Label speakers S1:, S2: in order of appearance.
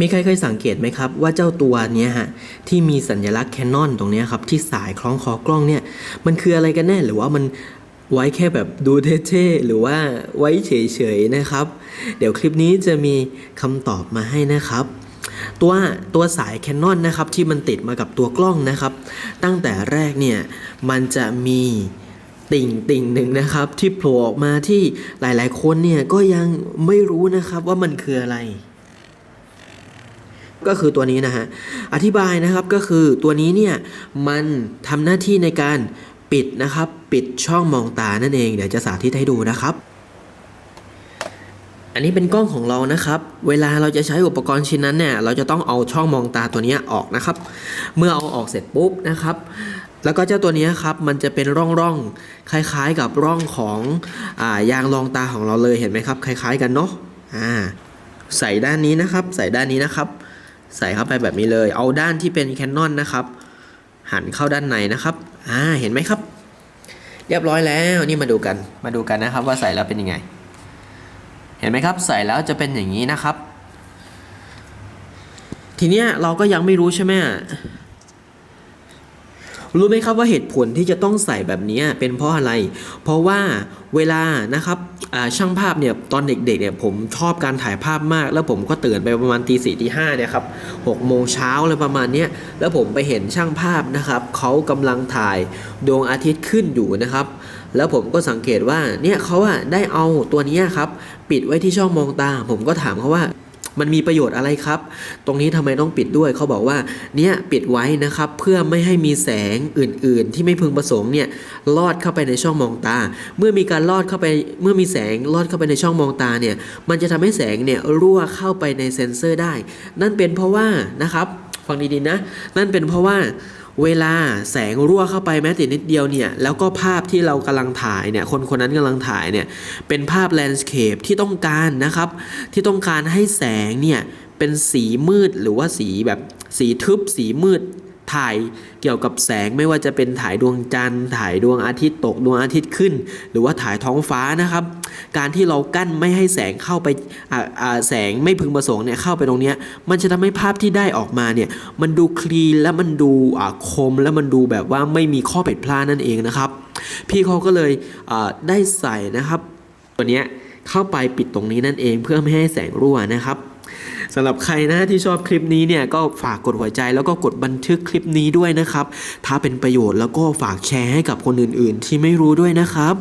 S1: มีใครเคยสังเกตไหมครับว่าเจ้าตัวเนี้ยฮะที่มีสัญลักษณ์แคนนอนตรงนี้ครับที่สายคล้องคอกล้องเนี่ยมันคืออะไรกันแน่หรือว่ามันไว้แค่แบบดูเท่ๆหรือว่าไว้เฉยๆนะครับ เดี๋ยวคลิปนี้จะมีคำตอบมาให้นะครับ ตัวตัวสายแคนนอนนะครับที่มันติดมากับตัวกล้องนะครับ ตั้งแต่แรกเนี่ยมันจะมีติ่งติ่งหนึ่งนะครับที่โผล่ออกมาที่หลายๆคนเนี่ยก็ยังไม่รู้นะครับว่ามันคืออะไร ก็คือตัวนี้นะฮะ อธิบายนะครับก็คือตัวนี้เนี่ยมันทำหน้าที่ในการปิดนะครับ ปิดช่องมองตานั่นเอง เดี๋ยวจะสาธิตให้ดูนะครับ อันนี้เป็นกล้องของเรานะครับ เวลาเราจะใช้อุปกรณ์ชิ้นนั้นเนี่ย เราจะต้องเอาช่องมองตาตัวนี้ออกนะครับ เมื่อเอาออกเสร็จปุ๊บนะครับ แล้วก็เจ้าตัวนี้ครับ มันจะเป็นร่องๆ คล้ายๆ กับร่องของอายางรองตาของเราเลย เห็นไหมครับ คล้าย ๆ กันเนาะ อ่า ใส่ด้านนี้นะครับ ใส่ด้านนี้นะครับ ใส่เข้าไปแบบนี้เลย เอาด้านที่เป็นแคนนอนนะครับ หันเข้าด้านในนะครับ อ่า เห็นไหมครับ เรียบร้อยแล้ว นี่มาดูกัน มาดูกันนะครับว่าใส่แล้วเป็นยังไง เห็นไหมครับ ใส่แล้วจะเป็นอย่างนี้นะครับ ทีเนี้ยเราก็ยังไม่รู้ใช่ไหม รู้ไหมครับว่าเหตุผลที่จะต้องใส่แบบนี้เป็นเพราะอะไร เพราะว่าเวลานะครับช่างภาพเนี่ยตอนเด็กๆเนี่ยผมชอบการถ่ายภาพมาก แล้วผมก็ตื่นไปประมาณตีสี่ตีห้าเนี่ยครับหกโมงเช้าอะไรประมาณนี้แล้วผมไปเห็นช่างภาพนะครับเขากำลังถ่ายดวงอาทิตย์ขึ้นอยู่นะครับ แล้วผมก็สังเกตว่าเนี่ยเขาอะได้เอาตัวนี้ครับปิดไว้ที่ช่องมองตา ผมก็ถามเขาว่า มันมีประโยชน์อะไรครับ ตรงนี้ทำไมต้องปิดด้วย เขาบอกว่า เนี่ยปิดไว้นะครับ เพื่อไม่ให้มีแสงอื่น ๆ ที่ไม่พึงประสงค์เนี่ยลอดเข้าไปในช่องมองตา เมื่อมีการลอดเข้าไป เมื่อมีแสงลอดเข้าไปในช่องมองตาเนี่ย มันจะทำให้แสงเนี่ยรั่วเข้าไปในเซ็นเซอร์ได้ นั่นเป็นเพราะว่านะครับ ฟังดี ๆ นะ นั่นเป็นเพราะว่า เวลาแสงรั่วเข้าไปแม้แต่นิดเดียวเนี่ย แล้วก็ภาพที่เรากำลังถ่ายเนี่ย คนคนนั้นกำลังถ่ายเนี่ย เป็นภาพแลนด์สเคปที่ต้องการนะครับ ที่ต้องการให้แสงเนี่ย เป็นสีมืดหรือว่าสีแบบสีทึบสีมืด ถ่ายเกี่ยวกับแสงไม่ว่าจะเป็นถ่ายดวงจันทร์ ถ่ายดวงอาทิตย์ตกดวงอาทิตย์ขึ้น หรือว่าถ่ายท้องฟ้านะครับ การที่เรากั้นไม่ให้แสงเข้าไปแสงไม่พึงประสงค์เนี่ยเข้าไปตรงนี้มันจะทำให้ภาพที่ได้ออกมาเนี่ยมันดูคลีนและมันดูคมและมันดูแบบว่าไม่มีข้อผิดพลาดนั่นเองนะครับ พี่เขาก็เลยได้ใส่นะครับ ตัวเนี้ย เข้าไปปิดตรงนี้นั่นเองเพื่อไม่ให้แสงรั่วนะครับสำหรับใครนะที่ชอบคลิปนี้เนี่ยก็ฝากกดหัวใจแล้วก็กดบันทึกคลิปนี้ด้วยนะครับ ถ้าเป็นประโยชน์แล้วก็ฝากแชร์ให้กับคนอื่นๆ ที่ไม่รู้ด้วยนะครับ